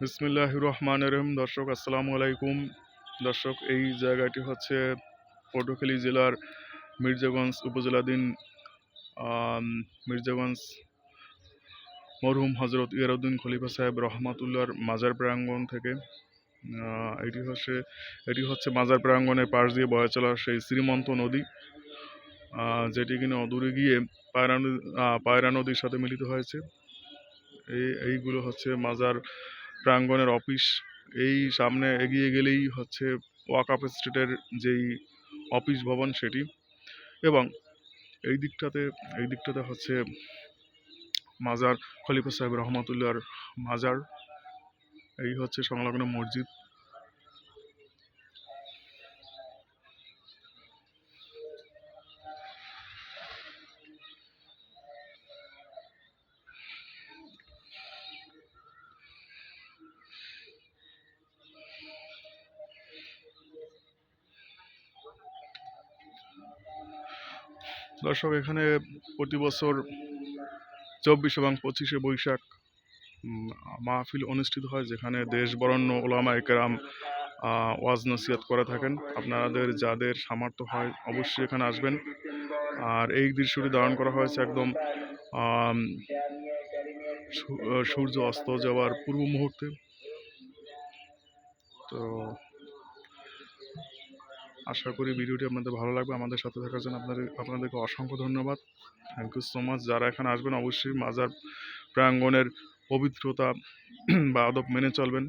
বিসমিল্লাহ রহমান রহিম। দর্শক, আসসালামু আলাইকুম। দর্শক, এই জায়গাটি হচ্ছে পটুয়াখালী জেলার মির্জাগঞ্জ উপজেলাধীন মির্জাগঞ্জ মরহুম হজরত ইয়ারউদ্দিন খলিফা সাহেব রহমাতুল্লাহর মাজার প্রাঙ্গণ থেকে। এটি হচ্ছে এটি হচ্ছে মাজার প্রাঙ্গণের পাশ দিয়ে বয়ে চলা সেই শ্রীমন্ত নদী যেটি কিনা অদূরে গিয়ে পায়রা নদী পায়রা নদীর সাথে মিলিত হয়েছে। এই এইগুলো হচ্ছে মাজার প্রাঙ্গণের অফিস এই সামনে এগিয়ে গেলেই হচ্ছে ওয়াকাপ স্ট্রিটের যেই অফিস ভবন সেটি এবং এই দিকটাতে এই দিকটাতে হচ্ছে মাজার খলিফা সাহেব রহমতুল্লাহর মাজার। এই হচ্ছে সংলগ্ন মসজিদ। দর্শক, এখানে প্রতি বছর চব্বিশ এবং পঁচিশে বৈশাখ মাহফিল অনুষ্ঠিত হয়, যেখানে দেশ বরণ্য ওলামা একরাম ওয়াজ নসিহত করে থাকেন। আপনাদের যাদের সামর্থ্য হয়, অবশ্যই এখানে আসবেন। আর এই দৃশ্যটি ধারণ করা হয়েছে একদম সূর্য অস্ত যাওয়ার পূর্ব মুহূর্তে। তো আশা করি ভিডিওটি আপনাদের ভালো লাগবে। আমাদের সাথে থাকার জন্য আপনাদের, আপনাদেরকে অসংখ্য ধন্যবাদ। থ্যাংক ইউ সো মাচ যারা এখানে আসবেন, অবশ্যই মাজার প্রাঙ্গণের পবিত্রতা বা আদব মেনে চলবেন।